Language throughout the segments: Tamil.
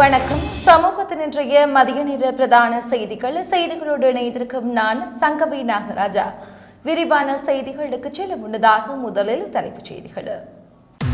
வணக்கம். சமூகத்தின் இன்றைய மதிய நேர பிரதான செய்திகள். செய்திகளோடு இணைந்திருக்கும் நான் சங்கவி நாகராஜா. விரிவான செய்திகளுக்கு செல்ல முன்னதாக முதலில் தலைப்புச் செய்திகள்.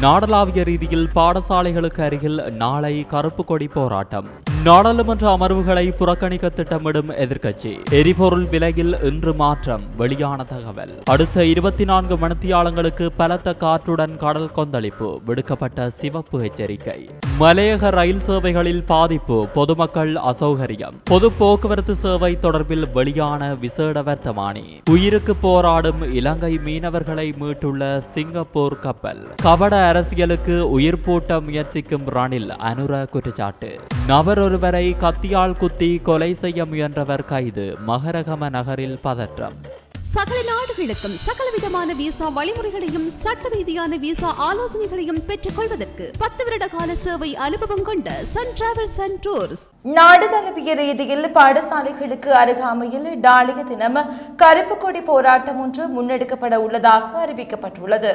நாடளாவிய ரீதியில் பாடசாலைகளுக்கு அருகில் நாளை கருப்பு கொடி போராட்டம். நாடாளுமன்ற அமர்வுகளை புறக்கணிக்க திட்டமிடும் எதிர்க்கட்சி. எரிபொருள் விலையில் இன்று மாற்றம் வெளியான தகவல். அடுத்த இருபத்தி நான்கு மணித்தியாலங்களுக்கு பலத்த காற்றுடன் கடல் கொந்தளிப்பு விடுக்கப்பட்ட சிவப்பு எச்சரிக்கை. மலையக ரயில் சேவைகளில் பாதிப்பு பொதுமக்கள் அசௌகரியம். பொது போக்குவரத்து சேவை தொடர்பில் வெளியான விசேட வர்த்தமானி. உயிருக்கு போராடும் இலங்கை மீனவர்களை மீட்டுள்ள சிங்கப்பூர் கப்பல். கபட அரசியலுக்கு உயிர் பூட்ட முயற்சிக்கும் ரணில் அனுர குற்றச்சாட்டு. நபர் ஒருவரை கத்தியால் குத்தி கொலை செய்ய முயன்றவர் கைது. மகரகம நகரில் பதற்றம். சகல நாடுகளுக்கும் சகல விதமான விசா வழிமுறைகளையும் சட்ட ரீதியான விசா ஆலோசனைகளையும் பெற்றுக் கொள்வதற்கு பத்து வருட கால சேவை அனுபவம் கொண்ட சன் டிராவல்ஸ் அண்ட் டூர்ஸ் நாடு தழுவிய ரீதியில் பாடசாலைகளுக்கு அருகாமையில் நாளைய தினம் கருப்பு கொடி போராட்டம் ஒன்று முன்னெடுக்கப்பட உள்ளதாக அறிவிக்கப்பட்டுள்ளது.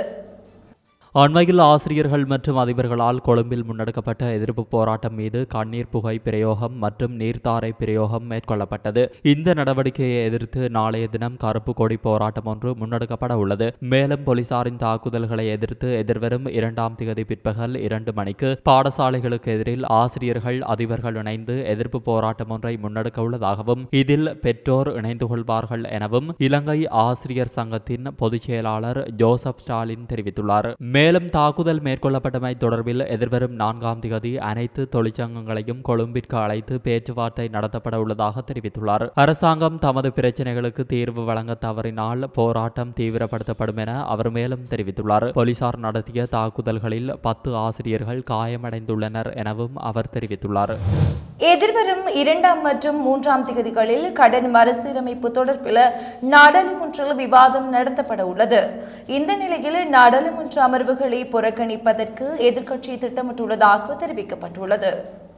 அண்மையில் ஆசிரியர்கள் மற்றும் அதிபர்களால் கொழும்பில் முன்னெடுக்கப்பட்ட எதிர்ப்பு போராட்டம் மீது கண்ணீர் புகை பிரயோகம் மற்றும் நீர்த்தாரை பிரயோகம் மேற்கொள்ளப்பட்டது. இந்த நடவடிக்கையை எதிர்த்து நாளைய தினம் கருப்பு கொடி போராட்டம் ஒன்று முன்னெடுக்கப்பட உள்ளது. மேலும் போலீசாரின் தாக்குதல்களை எதிர்த்து எதிர்வரும் இரண்டாம் திகதி பிற்பகல் இரண்டு மணிக்கு பாடசாலைகளுக்கு எதிரில் ஆசிரியர்கள் அதிபர்கள் இணைந்து எதிர்ப்பு போராட்டம் ஒன்றை முன்னெடுக்க உள்ளதாகவும் இதில் பெற்றோர் இணைந்து கொள்வார்கள் எனவும் இலங்கை ஆசிரியர் சங்கத்தின் பொதுச் செயலாளர் ஜோசப் ஸ்டாலின் தெரிவித்துள்ளார். மேலும் தாக்குதல் மேற்கொள்ளப்பட்டமை தொடர்பில் எதிர்வரும் நான்காம் திகதி அனைத்து தொழிற்சங்கங்களையும் கொழும்பிற்கு அழைத்து பேச்சுவார்த்தை நடத்தப்பட உள்ளதாக தெரிவித்துள்ளார். அரசாங்கம் தமது பிரச்சினைகளுக்கு தீர்வு வழங்க தவறினால் போராட்டம் தீவிரப்படுத்தப்படும் என அவர் மேலும் தெரிவித்துள்ளார். போலீசார் நடத்திய தாக்குதல்களில் பத்து ஆசிரியர்கள் காயமடைந்துள்ளனர் எனவும் அவர் தெரிவித்துள்ளார். எதிர்வரும் இரண்டாம் மற்றும் மூன்றாம் திகதிகளில் கடன் மறுசீரமைப்பு தொடர்பில் நாடாளுமன்றில் விவாதம் நடத்தப்பட உள்ளது. இந்த நிலையில் நாடாளுமன்ற அமர்வுகளை புறக்கணிப்பதற்கு எதிர்க்கட்சி திட்டமிட்டுள்ளதாக தெரிவிக்கப்பட்டுள்ளது.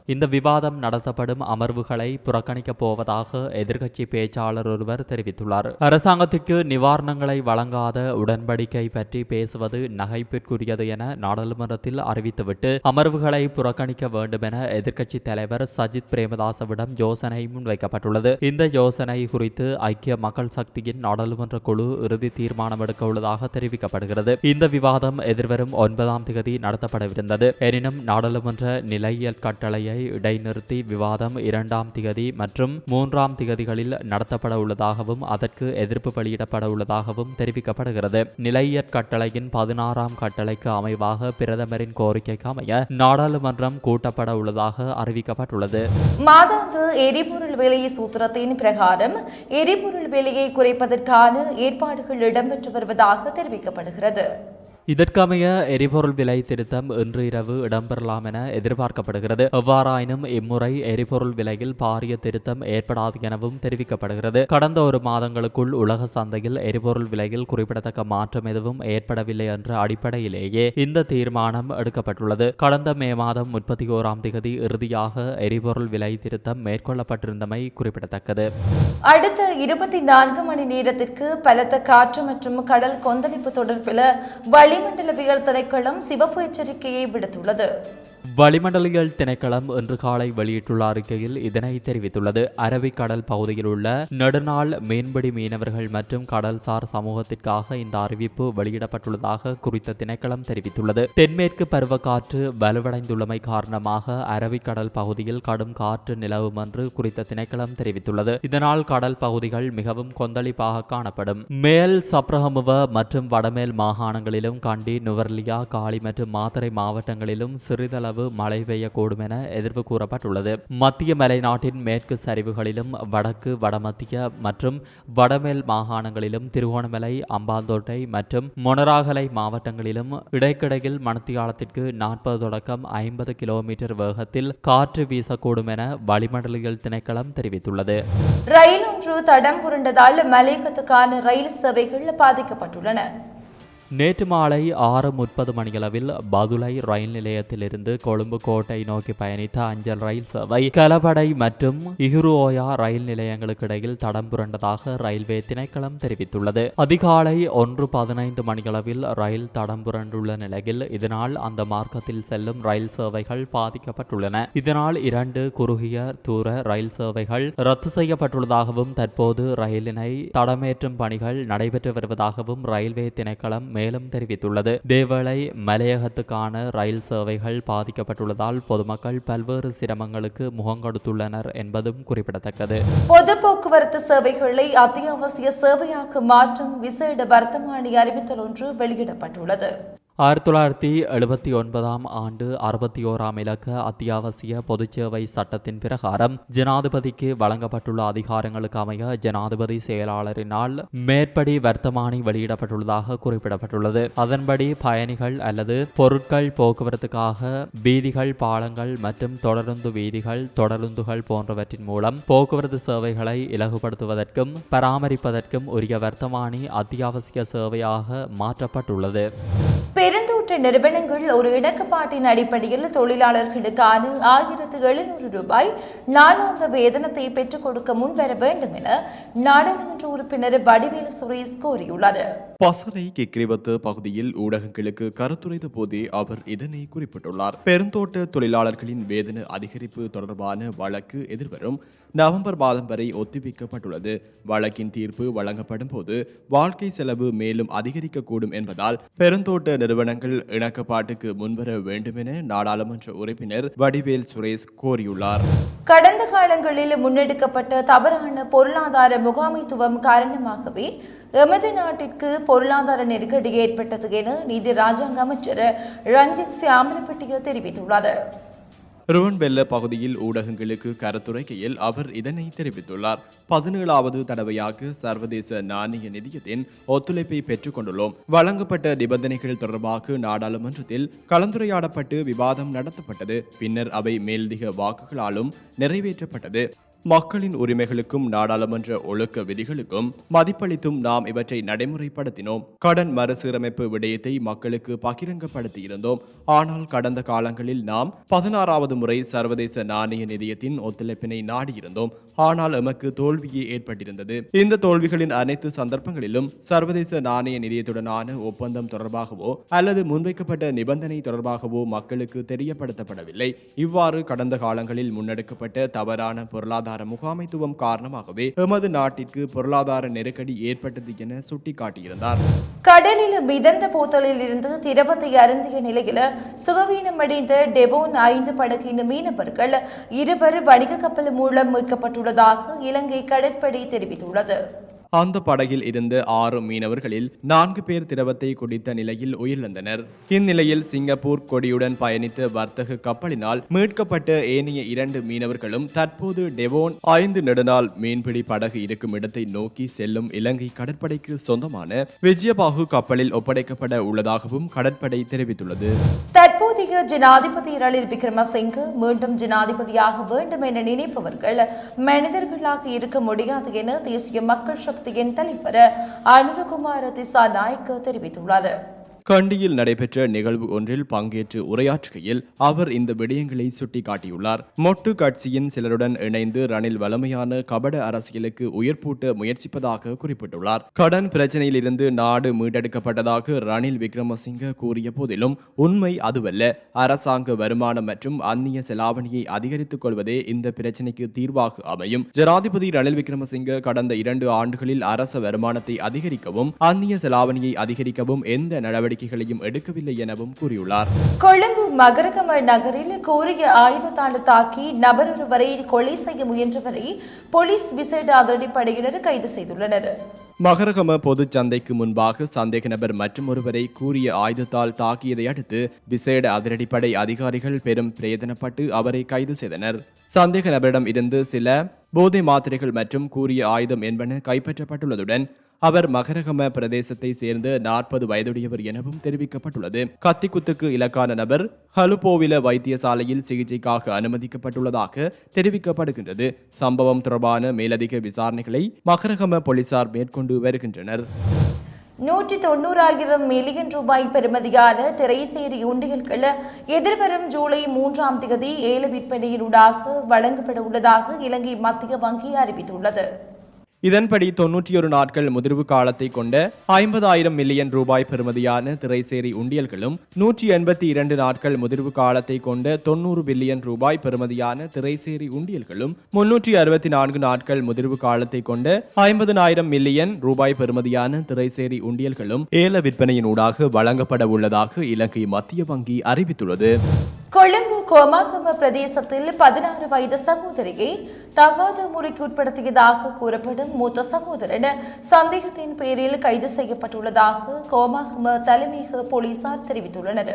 இந்த விவாதம் நடத்தப்படும் அமர்வுகளை புறக்கணிக்கப் போவதாக எதிர்க்கட்சி பேச்சாளர் ஒருவர் தெரிவித்துள்ளார். அரசாங்கத்திற்கு நிவாரணங்களை வழங்காத உடன்படிக்கை பற்றி பேசுவது நகைப்பிற்குரியது என நாடாளுமன்றத்தில் அறிவித்துவிட்டு அமர்வுகளை புறக்கணிக்க வேண்டும் என எதிர்க்கட்சி தலைவர் சஜித் பிரேமதாசவிடம் யோசனை முன்வைக்கப்பட்டுள்ளது. இந்த யோசனை குறித்து ஐக்கிய மக்கள் சக்தியின் நாடாளுமன்ற குழு இறுதி தீர்மானம் எடுக்க உள்ளதாக தெரிவிக்கப்படுகிறது. இந்த விவாதம் எதிர்வரும் ஒன்பதாம் தேதி நடத்தப்படவிருந்தது. எனினும் நாடாளுமன்ற நிலையியல் கட்டளையை இடைநிறுத்தி விவாதம் இரண்டாம் திகதி மற்றும் மூன்றாம் திகதிகளில் நடத்தப்பட உள்ளதாகவும் அதற்கு எதிர்ப்பு வெளியிடப்பட உள்ளதாகவும் தெரிவிக்கப்படுகிறது. நிலையற் கட்டளையின் பதினாறாம் கட்டளைக்கு அமைவாக பிரதமரின் கோரிக்கைக்கு அமைய நாடாளுமன்றம் கூட்டப்பட உள்ளதாக அறிவிக்கப்பட்டுள்ளது. மாதாந்து எரிபொருள் விலை சூத்திரத்தின் பிரகாரம் எரிபொருள் விலையை குறைப்பதற்கான ஏற்பாடுகள் இடம்பெற்று வருவதாக தெரிவிக்கப்படுகிறது. இதற்கமைய எரிபொருள் விலை திருத்தம் இன்று இரவு இடம்பெறலாம் என எதிர்பார்க்கப்படுகிறது. எவ்வாறாயினும் இம்முறை எரிபொருள் விலையில் பாரிய திருத்தம் ஏற்படாது எனவும் தெரிவிக்கப்படுகிறது. கடந்த ஒரு மாதங்களுக்குள் உலக சந்தையில் எரிபொருள் விலையில் குறிப்பிடத்தக்க மாற்றம் எதுவும் ஏற்படவில்லை என்ற அடிப்படையிலேயே இந்த தீர்மானம் எடுக்கப்பட்டுள்ளது. கடந்த மே மாதம் முப்பத்தி ஓராம் திகதி இறுதியாக எரிபொருள் விலை திருத்தம் மேற்கொள்ளப்பட்டிருந்தமை குறிப்பிடத்தக்கது. அடுத்த இருபத்தி நான்கு மணி நேரத்திற்கு பலத்த காற்று மற்றும் கடல் கொந்தளிப்பு தொடர்பில் வளிமண்டலவியல் திணைக்களம் சிவப்பு எச்சரிக்கையை விடுத்துள்ளது. வளிமண்டலியல் திணைக்களம் இன்று காலை வெளியிட்டுள்ள அறிக்கையில் இதனை தெரிவித்துள்ளது. அரபிக்கடல் பகுதியில் உள்ள நெடுநாள் மீன்பிடி மீனவர்கள் மற்றும் கடல்சார் சமூகத்திற்காக இந்த அறிவிப்பு வெளியிடப்பட்டுள்ளதாக குறித்த திணைக்களம் தெரிவித்துள்ளது. தென்மேற்கு பருவக்காற்று வலுவடைந்துள்ளமை காரணமாக அரபிக்கடல் பகுதியில் கடும் காற்று நிலவும் என்று குறித்த திணைக்களம் தெரிவித்துள்ளது. இதனால் கடல் பகுதிகள் மிகவும் கொந்தளிப்பாக காணப்படும். மேல் சப்ரஹமுவ மற்றும் வடமேல் மாகாணங்களிலும் கண்டி நுவர்லியா காளி மற்றும் மாத்தரை மாவட்டங்களிலும் சிறிதளவு மழை பெய்யக்கூடும் என எதிர்ப்பு கூறப்பட்டுள்ளது. மத்திய மலைநாட்டின் மேற்கு சரிவுகளிலும் வடக்கு வடமத்திய மற்றும் வடமேல் மாகாணங்களிலும் திருகோணமலை அம்பாந்தோட்டை மற்றும் மொனராகலை மாவட்டங்களிலும் இடைக்கிடையில் மணத்தியாலத்திற்கு நாற்பது தொடக்கம் ஐம்பது கிலோமீட்டர் வேகத்தில் காற்று வீசக்கூடும் என வளிமண்டலியல் திணைக்களம் தெரிவித்துள்ளது. ரயில் ஒன்று தடம் புரண்டதால் மலையகத்துக்கான ரயில் சேவைகள் பாதிக்கப்பட்டுள்ளன. நேற்று மாலை ஆறு முப்பது மணியளவில் பதுளை ரயில் நிலையத்திலிருந்து கொழும்பு கோட்டை நோக்கி பயணித்த அஞ்சல் ரயில் சேவை கலபடை மற்றும் இஹுருஓயா ரயில் நிலையங்களுக்கு இடையில் தடம் புரண்டதாக ரயில்வே திணைக்களம் தெரிவித்துள்ளது. அதிகாலை ஒன்று பதினைந்து மணியளவில் ரயில் தடம் புரண்டுள்ள நிலையில் இதனால் அந்த மார்க்கத்தில் செல்லும் ரயில் சேவைகள் பாதிக்கப்பட்டுள்ளன. இதனால் இரண்டு குறுகிய தூர ரயில் சேவைகள் ரத்து செய்யப்பட்டுள்ளதாகவும் தற்போது ரயிலினை தடமேற்றும் பணிகள் நடைபெற்று வருவதாகவும் ரயில்வே திணைக்களம் மேலும் தெரிவித்துள்ளது. தேவளை மலையகத்துக்கான ரயில் சேவைகள் பாதிக்கப்பட்டுள்ளதால் பொதுமக்கள் பல்வேறு சிரமங்களுக்கு முகங்கொடுத்துள்ளனர் என்பதும் குறிப்பிடத்தக்கது. பொது போக்குவரத்து சேவைகளை அத்தியாவசிய சேவையாக மாற்றும் விசேட வர்த்தமானி அறிவித்தல் ஒன்று வெளியிடப்பட்டுள்ளது. ஆயிரத்தி தொள்ளாயிரத்தி எழுபத்தி ஒன்பதாம் ஆண்டு அறுபத்தி ஓராம் இலக்க அத்தியாவசிய பொதுச்சேவை சட்டத்தின் பிரகாரம் ஜனாதிபதிக்கு வழங்கப்பட்டுள்ள அதிகாரங்களுக்கு அமைய ஜனாதிபதி செயலாளரினால் மேற்படி வர்த்தமானி வெளியிடப்பட்டுள்ளதாக குறிப்பிடப்பட்டுள்ளது. அதன்படி பயணிகள் அல்லது பொருட்கள் போக்குவரத்துக்காக வீதிகள் பாலங்கள் மற்றும் தொடருந்து வீதிகள் தொடருந்துகள் போன்றவற்றின் மூலம் போக்குவரத்து சேவைகளை இலகுபடுத்துவதற்கும் பராமரிப்பதற்கும் உரிய வர்த்தமானி அத்தியாவசிய சேவையாக மாற்றப்பட்டுள்ளது. பெருந்தோட்ட நிறுவனங்கள் ஒரு இணக்கப்பாட்டின் அடிப்படையில் தொழிலாளர்களுக்கான ஆயிரத்து எழுநூறு ரூபாய் நாளாந்த வேதனத்தை பெற்றுக் கொடுக்க முன்வர வேண்டும் என நாடாளுமன்ற உறுப்பினர் வடிவேலு சுரேஷ் கோரியுள்ளார் பசறை கிக்ரிவத்து பகுதியில் ஊடகங்களுக்கு கருத்துரைத்த போதே அவர் இதனை குறிப்பிட்டுள்ளார். பெருந்தோட்ட தொழிலாளர்களின் வேதன அதிகரிப்பு தொடர்பான வழக்கு எதிர்வரும் நவம்பர் மாதம் வரை ஒத்திவைக்கப்பட்டுள்ளது. வழக்கின் தீர்ப்பு வழங்கப்படும் போது வாழ்க்கை செலவு மேலும் அதிகரிக்கக்கூடும் என்பதால் பெருந்தோட்ட நிறுவனங்கள் இணக்கப்பாட்டுக்கு முன்வர வேண்டும் என நாடாளுமன்ற உறுப்பினர் வடிவேல் சுரேஷ் கோரியுள்ளார். கடந்த காலங்களில் முன்னெடுக்கப்பட்ட தவறான பொருளாதார முகாமைத்துவம் காரணமாகவே எமது நாட்டிற்கு பொருளாதார நெருக்கடி ஏற்பட்டது என நீதி ராஜாங்க அமைச்சர் ரஞ்சித் சியாமலப்பட்டிய தெரிவித்துள்ளார் ருவன்வெல்ல பகுதியில் ஊடகங்களுக்கு கருத்துரைக்கையில் அவர் இதனை தெரிவித்துள்ளார். பதினேழாவது தடவையாக சர்வதேச நாணய நிதியத்தின் ஒத்துழைப்பை பெற்றுக் கொண்டுள்ளோம் வழங்கப்பட்ட நிபந்தனைகள் தொடர்பாக நாடாளுமன்றத்தில் கலந்துரையாடப்பட்டு விவாதம் நடத்தப்பட்டது. பின்னர் அவை மேலதிக வாக்குகளாலும் நிறைவேற்றப்பட்டது. மக்களின் உரிமைகளுக்கும் நாடாளுமன்ற ஒழுக்க விதிகளுக்கும் மதிப்பளித்தும் நாம் இவற்றை நடைமுறைப்படுத்தினோம். கடன் மறுசீரமைப்பு விடயத்தை மக்களுக்கு பகிரங்கப்படுத்தியிருந்தோம். ஆனால் கடந்த காலங்களில் நாம் பதினாறாவது முறை சர்வதேச நாணய நிதியத்தின் ஒத்துழைப்பினை நாடியிருந்தோம். ஆனால் எமக்கு தோல்வியே ஏற்பட்டிருந்தது. இந்த தோல்விகளின் அனைத்து சந்தர்ப்பங்களிலும் சர்வதேச நாணய நிதியத்துடனான ஒப்பந்தம் தொடர்பாகவோ அல்லது முன்வைக்கப்பட்ட நிபந்தனை தொடர்பாகவோ மக்களுக்கு தெரியப்படுத்தப்படவில்லை. இவ்வாறு கடந்த காலங்களில் முன்னெடுக்கப்பட்ட தவறான பொருளாதார முகாமைத்துவம் காரணமாகவே எமது நாட்டிற்கு பொருளாதார நெருக்கடி ஏற்பட்டது என சுட்டிக்காட்டியிருந்தார். கடலில் மிதந்த போத்தலில் இருந்து திரவத்தை அருந்திய நிலையில் சுகவீனமடைந்த டெவோன் ஐந்து படகின் மீனவர்கள் இருவர் வணிக கப்பல் மூலம் மீட்கப்பட்டுள்ளதாக இலங்கை கடற்படை தெரிவித்துள்ளது. அந்த படகில் இருந்து ஆறு மீனவர்களில் நான்கு பேர் திரவத்தை குடித்த நிலையில் உயிரிழந்தனர். இந்நிலையில் சிங்கப்பூர் கொடியுடன் பயணித்த வர்த்தக கப்பலினால் மீட்கப்பட்ட ஏனைய இரண்டு மீனவர்களும் தற்போது டெவோன் ஐந்து நெடுநாள் மீன்பிடி படகு இருக்கும் இடத்தை நோக்கி செல்லும் இலங்கை கடற்படைக்கு சொந்தமான விஜயபாகு கப்பலில் ஒப்படைக்கப்பட உள்ளதாகவும் கடற்படை தெரிவித்துள்ளது. தற்போதைய ஜனாதிபதி ரணில் விக்ரமசிங்க மீண்டும் ஜனாதிபதியாக வேண்டும் என நினைப்பவர்கள் மனிதர்களாக இருக்க முடியாது என தேசிய மக்கள் சக்தியின் தலைவர் அனுரகுமார திசா நாயக்க தெரிவித்துள்ளார். கண்டியில் நடைபெற்ற நிகழ்வு ஒன்றில் பங்கேற்று உரையாற்றுகையில் அவர் இந்த விடயங்களை சுட்டிக்காட்டியுள்ளார். மொட்டு கட்சியின் சிலருடன் இணைந்து ரணில் வலிமையான கபட அரசியலுக்கு உயிர்ப்பூட்ட முயற்சிப்பதாக குறிப்பிட்டுள்ளார். கடன் பிரச்சனையிலிருந்து நாடு மீட்டெடுக்கப்பட்டதாக ரணில் விக்ரமசிங்க கூறிய போதிலும் உண்மை அதுவல்ல. அரசாங்க வருமானம் மற்றும் அந்நிய செலாவணியை அதிகரித்துக் கொள்வதே இந்த பிரச்சனைக்கு தீர்வாக அமையும். ஜனாதிபதி ரணில் விக்ரமசிங்க கடந்த இரண்டு ஆண்டுகளில் அரச வருமானத்தை அதிகரிக்கவும் அந்நிய செலாவணியை அதிகரிக்கவும் எந்த நடவடிக்கை நடவடிக்கைகளையும் எடுக்கவில்லை எனவும் கூறியுள்ளார். கொழும்பு மகரகம நகரில் கோரிய ஆயுதத்தால் தாக்கி நபர் ஒருவரை கொலை செய்ய முயன்றவரை போலீஸ் விசேட அதிரடிப்படையினர் கைது செய்துள்ளனர். மகரகம பொதுச் சந்தைக்கு முன்பாக சந்தேக நபர் மற்றும் ஒருவரை கூறிய ஆயுதத்தால் தாக்கியதை அடுத்து விசேட அதிரடிப்படை அதிகாரிகள் பெரும் பிரயத்தனப்பட்டு அவரை கைது செய்தனர். சந்தேக நபரிடம் இருந்து சில போதை மாத்திரைகள் மற்றும் கூறிய ஆயுதம் என்பன கைப்பற்றப்பட்டுள்ளதுடன் அவர் மகரகம பிரதேசத்தை சேர்ந்த நாற்பது வயதுடையவர் எனவும் தெரிவிக்கப்பட்டுள்ளது. கத்திக்குத்துக்கு இலக்கான நபர் ஹலுபோவில வைத்தியசாலையில் சிகிச்சைக்காக அனுமதிக்கப்பட்டுள்ளதாக தெரிவிக்கப்படுகின்றது. சம்பவம் தொடர்பான மேலதிக விசாரணைகளை மகரகம போலீசார் மேற்கொண்டு வருகின்றனர். நூற்றி தொண்ணூறாயிரம் மில்லியன் ரூபாய் பெறுமதியான திரைசேரி உண்டியல்கள் எதிர்வரும் ஜூலை மூன்றாம் தேதி ஏல விற்பனையினூடாக வழங்கப்பட உள்ளதாக இலங்கை மத்திய வங்கி அறிவித்துள்ளது. இதன்படி தொன்னூற்றியொரு நாட்கள் முதிர்வு காலத்தை கொண்ட ஐம்பதாயிரம் மில்லியன் ரூபாய் பெறுமதியான திரைசேரி உண்டியல்களும் நூற்றி எண்பத்தி இரண்டு நாட்கள் முதிர்வு காலத்தை கொண்ட தொண்ணூறு பில்லியன் ரூபாய் பெறுமதியான திரைசேரி உண்டியல்களும் முன்னூற்றி அறுபத்தி நான்கு நாட்கள் முதிர்வு காலத்தை கொண்ட ஐம்பதனாயிரம் மில்லியன் ரூபாய் பெறுமதியான திரைசேரி உண்டியல்களும் ஏல விற்பனையின் ஊடாக வழங்கப்பட உள்ளதாக இலங்கை மத்திய வங்கி அறிவித்துள்ளது. கொழும்பு கோமாகம பிரதேசத்தில் பதினாறு வயது சகோதரியை தகாத முறைக்கு உட்படுத்தியதாக கூறப்படும் மூத்த சகோதரன் சந்தேகத்தின் பேரில் கைது செய்யப்பட்டுள்ளதாக கோமாகம தலைமையக போலீசார் தெரிவித்துள்ளனர்.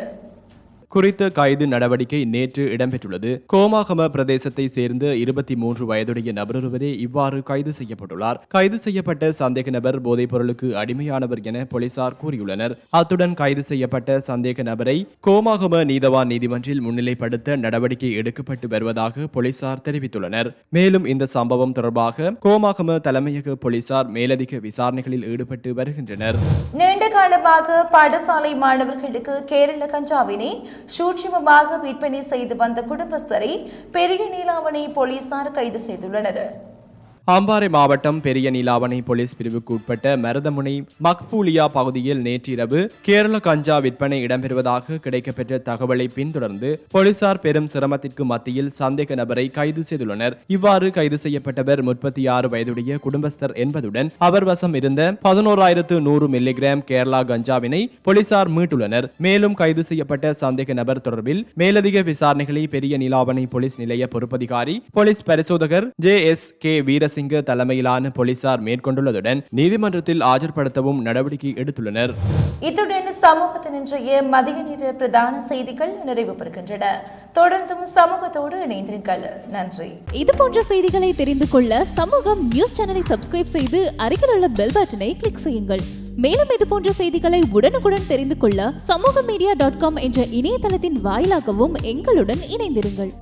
குறித்த கைது நடவடிக்கை நேற்று இடம்பெற்றுள்ளது. கோமாகம பிரதேசத்தை சேர்ந்த இருபத்தி மூன்று வயதுடைய நபரொருவரே இவ்வாறு கைது செய்யப்பட்டுள்ளார். கைது செய்யப்பட்ட சந்தேக நபர் போதைப் பொருளுக்கு அடிமையானவர் என போலீசார் கூறியுள்ளனர். அத்துடன் கைது செய்யப்பட்ட சந்தேக நபரை கோமாகம நீதவான் நீதிமன்றில் முன்னிலைப்படுத்த நடவடிக்கை எடுக்கப்பட்டு வருவதாக போலீசார் தெரிவித்துள்ளனர். மேலும் இந்த சம்பவம் தொடர்பாக கோமாகம தலைமையக போலீசார் மேலதிக விசாரணைகளில் ஈடுபட்டு வருகின்றனர். நீண்ட காலமாக பாடசாலை மாணவர்களுக்கு கேரள கஞ்சாவினை சூட்சுமமாக விற்பனை செய்து வந்த குடும்பஸ்தரை பெரிய நீலாவணை போலீசார் கைது செய்துள்ளனர். அம்பாறை மாவட்டம் பெரிய நீலாவணை போலீஸ் பிரிவுக்கு உட்பட்ட மருதமுனை மக்பூலியா பகுதியில் நேற்றிரவு கேரள கஞ்சா விற்பனை இடம்பெறுவதாக கிடைக்கப்பெற்ற தகவலை பின்தொடர்ந்து போலீசார் பெரும் சிரமத்திற்கு மத்தியில் சந்தேக நபரை கைது செய்துள்ளனர். இவ்வாறு கைது செய்யப்பட்டவர் முப்பத்தி ஆறு வயதுடைய குடும்பஸ்தர் என்பதுடன் அவர் வசம் இருந்த பதினோராயிரத்து நூறு மில்லிகிராம் கேரளா கஞ்சாவினை போலீசார் மீட்டுள்ளனர். மேலும் கைது செய்யப்பட்ட சந்தேக நபர் தொடர்பில் மேலதிக விசாரணைகளை பெரிய நீலாவணை போலீஸ் நிலைய பொறுப்பதிகாரி போலீஸ் பரிசோதகர் ஜே எஸ் கே வீரசிங்க தலைமையிலான போலீசார் மேற்கொண்டுள்ளதுடன் நீதிமன்றத்தில் ஆஜர்படுத்தவும் நடவடிக்கை எடுத்துள்ளனர். இத்துடன் சமூகத்தின் இன்றைய மதிய நேர பிரதான செய்திகள் நிறைவு பெறுகின்றன தொடர்ந்தும் சமூகத்தோடு இணைந்திருங்கள். நன்றி. இது போன்ற செய்திகளை தெரிந்து கொள்ள சமூகம் நியூஸ் சேனலை சப்ஸ்கிரைப் செய்து அருகில் உள்ள பெல் பட்டனை கிளிக் செய்யுங்கள். மேலும் இது போன்ற செய்திகளை உடனுக்குடன் தெரிந்து கொள்ள சமூக மீடியா டாட் காம் என்ற இணையதளத்தின் வாயிலாகவும் எங்களுடன் இணைந்திருங்கள்.